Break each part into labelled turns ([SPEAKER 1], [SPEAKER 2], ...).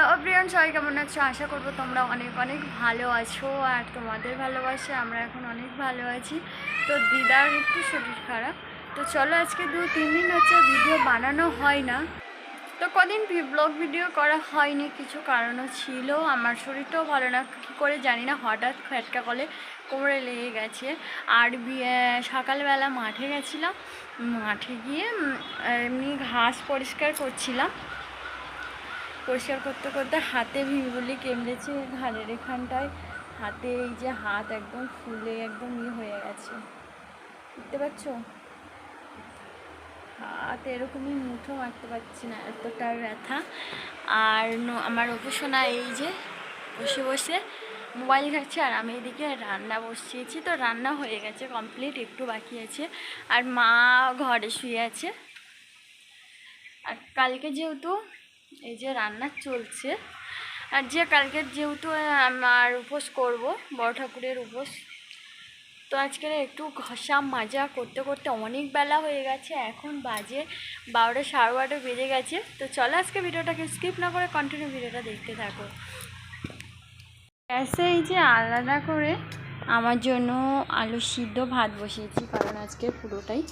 [SPEAKER 1] Hello প্রিয়ন সবাই কেমন আছো? আশা করব তোমরা অনেক অনেক ভালো আছো আর তোমাদের ভালোবাসে আমরা এখন অনেক ভালো আছি। তো দিদার একটু শরীর খারাপ। তো চলো আজকে দু তিন দিন হচ্ছে ভিডিও বানানো হয় না। তো কদিন ব্লগ ভিডিও করা হয়নি, কিছু কারণও ছিল। আমার শরীরটাও ভালো না, কী করে জানি না, হঠাৎ ফ্যাটকা কলে কোমরে লেগে গেছে। আর সকালবেলা মাঠে গেছিলাম। মাঠে গিয়ে এমনি ঘাস পরিষ্কার করছিলাম। পরিষ্কার করতে করতে হাতে ভিড়গুলি কেমড়েছে ঘাড়ের এখানটায়। হাতে এই যে হাত একদম ফুলে একদম ইয়ে হয়ে গেছে। দেখতে পাচ্ছ? হাত এরকমই মুঠো মারতে পারছি না, এতটা ব্যথা। আর আমার অপসোনা এই যে বসে বসে মোবাইল ঘাটছে আর আমি এদিকে রান্না বসিয়েছি। তো রান্না হয়ে গেছে কমপ্লিট, একটু বাকি আছে। আর মা ঘরে শুয়ে আছে। আর কালকে যেহেতু এই যে রান্না চলছে। আর যে কালকে যেহেতু আমার উপোস করব, বড় ঠাকুরের উপোস। তো আজকে একটু ঘষা মাজা করতে করতে অনেক বেলা হয়ে গেছে, এখন বাজে বারোটা সাড়ে বারোটা বেজে গেছে। তো চলো আজকে ভিডিওটাকে স্কিপ না করে কন্টিনিউ ভিডিওটা দেখতে থাকো। গ্যাসে এই যে আলাদা করে আমার জন্য আলু সিদ্ধ ভাত বসিয়েছি, কারণ আজকে পুরোটাই।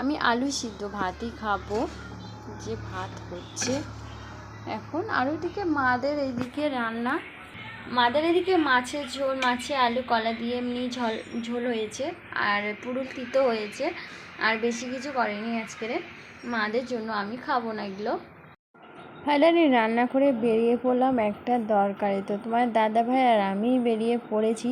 [SPEAKER 1] আমি আলু সিদ্ধ ভাতই খাব, যে ভাত হচ্ছে। এখন আর ওইদিকে মাদের এইদিকে রান্না। মাদের এদিকে মাছের ঝোল, মাছে আলু, কলা দিয়ে এমনি ঝোল ঝোল হয়েছে আর পুরো তিতো হয়েছে। আর বেশি কিছু করেনি আজকের মাদের জন্য আমি খাব না এগুলো। ফাইনালি রান্না করে বেরিয়ে পড়লাম একটা দরকারে। তো তোমার দাদা ভাই আর আমি বেরিয়ে পড়েছি।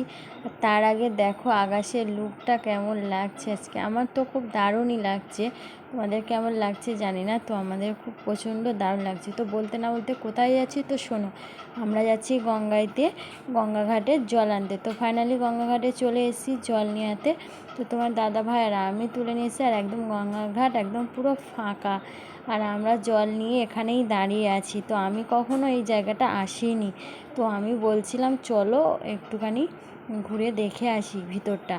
[SPEAKER 1] তার আগে দেখো আকাশের লুকটা কেমন লাগছে আজকে। আমার তো খুব দারুণই লাগছে। তোমাদের কেমন লাগছে জানি না, তো আমাদের খুব প্রচণ্ড দারুণ লাগছে। তো বলতে না বলতে কোথায় যাচ্ছি তো শোনো, আমরা যাচ্ছি গঙ্গাইতে, গঙ্গাঘাটে জল আনতে। তো ফাইনালি গঙ্গাঘাটে চলে এসেছি জল নিয়ে আনতে তো তোমার দাদা ভাই আর আমি তুলে নিয়ে এসেছি আর একদম গঙ্গাঘাট একদম পুরো ফাঁকা। আর আমরা জল নিয়ে এখানেই দাঁড়িয়ে আছি। তো আমি কখনো এই জায়গাটা আসিনি। তো আমি বলছিলাম, চলো একটুখানি ঘুরে দেখে আসি ভিতরটা।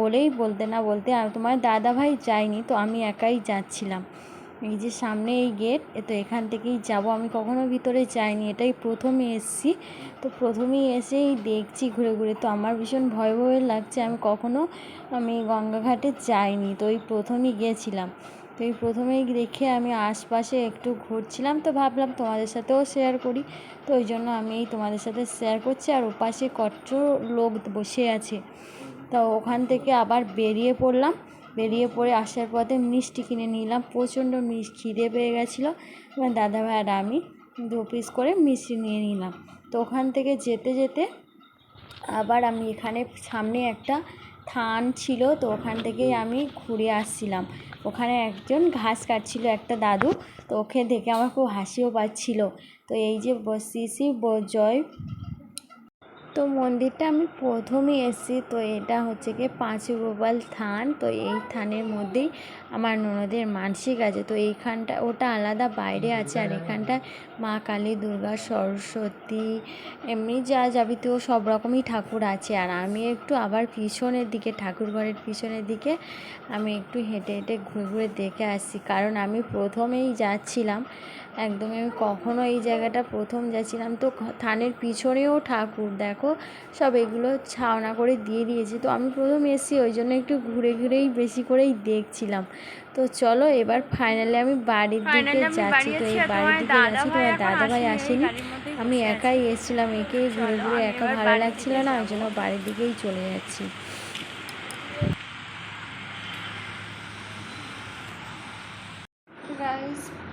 [SPEAKER 1] বলেই বলতে না বলতে আর তোমার দাদা ভাই যায়নি তো আমি একাই যাচ্ছিলাম। এই যে সামনে এই গেট, এ তো এখান থেকেই যাব। আমি কখনো ভিতরে যাইনি, এটাই প্রথমে এসছি। তো প্রথমেই এসেই দেখছি ঘুরে ঘুরে। তো আমার ভীষণ ভয় ভয় লাগছে। আমি কখনো আমি গঙ্গাঘাটে যাইনি, তো এই প্রথমেই গিয়েছিলাম তো এই প্রথমেই দেখে আমি আশপাশে একটু ঘুরছিলাম, তো ভাবলাম তোমাদের সাথেও শেয়ার করি। তো ওই জন্য আমি তোমাদের সাথে শেয়ার করছি আর ওপাশে কত লোক বসে আছে। তো ওখান থেকে আবার বেরিয়ে পড়লাম। বেরিয়ে পড়ে আসার পথে মিষ্টি কিনে নিলাম, প্রচণ্ড মিষ খিদে পেয়ে গেছিল। আমার দাদাভাই আর আমি দু পিস করে মিষ্টি নিয়ে নিলাম। তো ওখান থেকে যেতে যেতে আবার আমি এখানে সামনে একটা থান ছিল, তো ওখান থেকেই আমি ঘুরে আসছিলাম। ওখানে একজন ঘাস কাটছিল, একটা দাদু। তো ওকে দেখে আমার খুব হাসিও পাচ্ছিল। তো এই যে শ্রী শ্রী জয় তো মন্দিরটা আমি প্রথমেই এসেছি, তো এটা হচ্ছে গিয়ে পাঁচ গোপাল থান। তো এই থানের মধ্যেই আমার ননদের মানসিক আছে, তো এইখানটা ওটা আলাদা বাইরে আছে আর এখানটায় মা কালী, দুর্গা, সরস্বতী, এমনি যা যাবতীয় সব রকমই ঠাকুর আছে। আর আমি একটু আবার পিছনের দিকে, ঠাকুর ঘরের পিছনের দিকে আমি একটু হেঁটে হেঁটে ঘুরে ঘুরে দেখে আসছি। কারণ আমি প্রথমেই যাচ্ছিলাম, একদমই আমি কখনো এই জায়গাটা প্রথম যাচ্ছিলাম। তো থানের পিছনেও ঠাকুর, দেখো সব এগুলো ছাওনা করে দিয়ে দিয়েছে। তো আমি প্রথম এসেছি ওই জন্য একটু ঘুরে ঘুরেই বেশি করেই দেখছিলাম। তো চলো এবার ফাইনালি আমি বাড়ির দিকে যাচ্ছি। তো এই বাড়ির দিকে যাচ্ছি তোমার দাদা ভাই আসেনি আমি একাই এসেছিলাম একেই ঘুরে ঘুরে একা ভালো লাগছিল না ওই জন্য বাড়ির দিকেই চলে যাচ্ছি।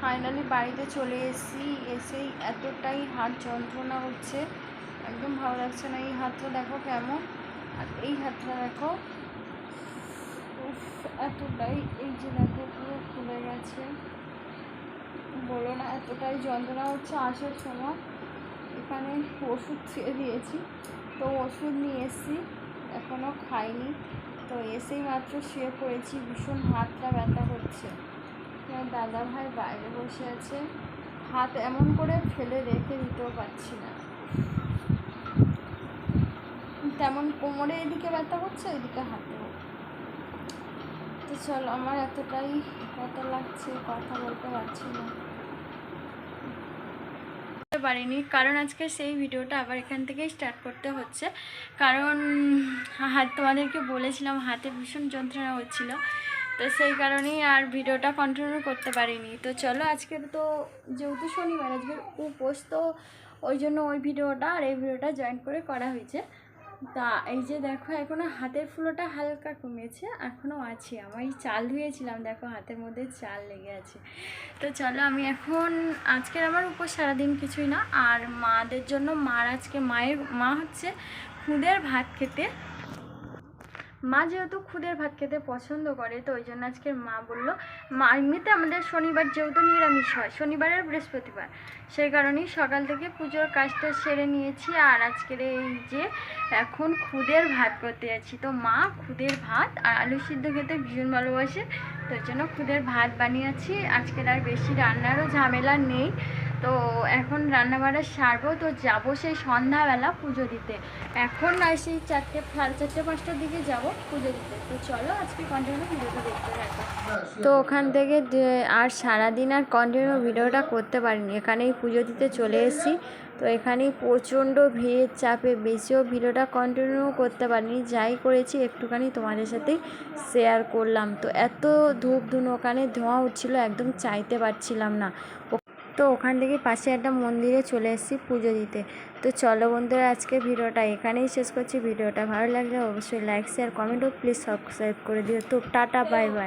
[SPEAKER 1] ফাইনালি বাড়িতে চলে এসেছি। এসেই এতটাই হাত যন্ত্রণা হচ্ছে। একদম ভালো লাগছে না। এই হাতটা দেখো কেমন। আর এই হাতটা দেখো এতটাই এই যে দেখো পুরো খুলে গেছে। বলো না, এতটাই যন্ত্রণা হচ্ছে আসার সময়। এখানে ওষুধ ছেড়ে দিয়েছি। তো ওষুধ নিয়ে এসেছি এখনও খাইনি। তো এসেই মাত্র শুয়ে পড়েছি, ভীষণ হাতটা ব্যথা আমার দাদা ভাই বাইরে বসে আছে। হাত এমন করে ফেলে রেখে দিতেও পারছি না। তেমন কোমরে এদিকে ব্যথা করছে এদিকে হাতেও তো চলো, আমার এতটাই ব্যথা লাগছে, কথা বলতে পারছি না। পারিনি, কারণ আজকে সেই ভিডিওটা আবার এখান থেকেই স্টার্ট করতে হচ্ছে। কারণ হাত তোমাদেরকে বলেছিলাম, হাতে ভীষণ যন্ত্রণা হচ্ছিল, তো সেই কারণেই আর ভিডিওটা কন্টিনিউ করতে পারিনি। তো চলো আজকের তো যেহেতু শনিবার আজকের উপোস, তো ওই জন্য ওই ভিডিওটা আর এই ভিডিওটা জয়েন করে করা হয়েছে। তা এই যে দেখো, এখনও হাতের ফুলোটা হালকা কমেছে এখনও আছে আমি। এই চাল ধুয়েছিলাম, দেখো হাতের মধ্যে চাল লেগে আছে। তো চলো আমি এখন, আজকের আমার উপর সারাদিন কিছুই না, আর মাদের জন্য মার আজকে মায়ের, মা হচ্ছে খুদের ভাত খেতে। মা যেহেতু খুদের ভাত খেতে পছন্দ করে, তো ওই জন্য আজকের মা বলল, মা, এমনিতে আমাদের শনিবার যেহেতু নিরামিষ হয়, শনিবার আর বৃহস্পতিবার, সেই কারণেই সকাল থেকে পুজোর কাজটা সেরে নিয়েছি আর আজকের এই যে এখন খুদের ভাত করতে যাচ্ছি। তো মা খুদের ভাত আর আলু সিদ্ধ খেতে ভীষণ ভালোবাসে, তো জন্য খুদের ভাত বানিয়েছি। আজকের আর বেশি রান্নারও ঝামেলা নেই। তো এখন রান্নাবাড়া সারবো, তো যাব সেই সন্ধ্যাবেলা পুজো দিতে। এখন আর সেই চারটে, সাড়ে চারটে, পাঁচটার দিকে যাব পুজো দিতে। তো চলো আজকে কন্টিনিউ ভিডিওটা দেখতে তো ওখান থেকে আর সারাদিন আর কন্টিনিউ ভিডিওটা করতে পারিনি। এখানেই পুজো দিতে চলে এসেছি। তো এখানেই প্রচণ্ড ভিড়ের চাপে বেশিও ভিডিওটা কন্টিনিউ করতে পারিনি। যাই করেছি, একটুখানি তোমাদের সাথে শেয়ার করলাম। তো এত ধূপ ধুন ওখানে ধোঁয়া উঠছিল, একদম চাইতে পারছিলাম না। তো ওখান থেকে পাশে একটা মন্দিরে চলে এসেছি পুজো দিতে। তো চলো বন্ধুরা, আজকে ভিডিওটা এখানেই শেষ করছি। ভিডিওটা ভালো লাগলে অবশ্যই লাইক শেয়ার কমেন্ট ও প্লিজ সাবস্ক্রাইব করে দিও। তো টাটা বাই বাই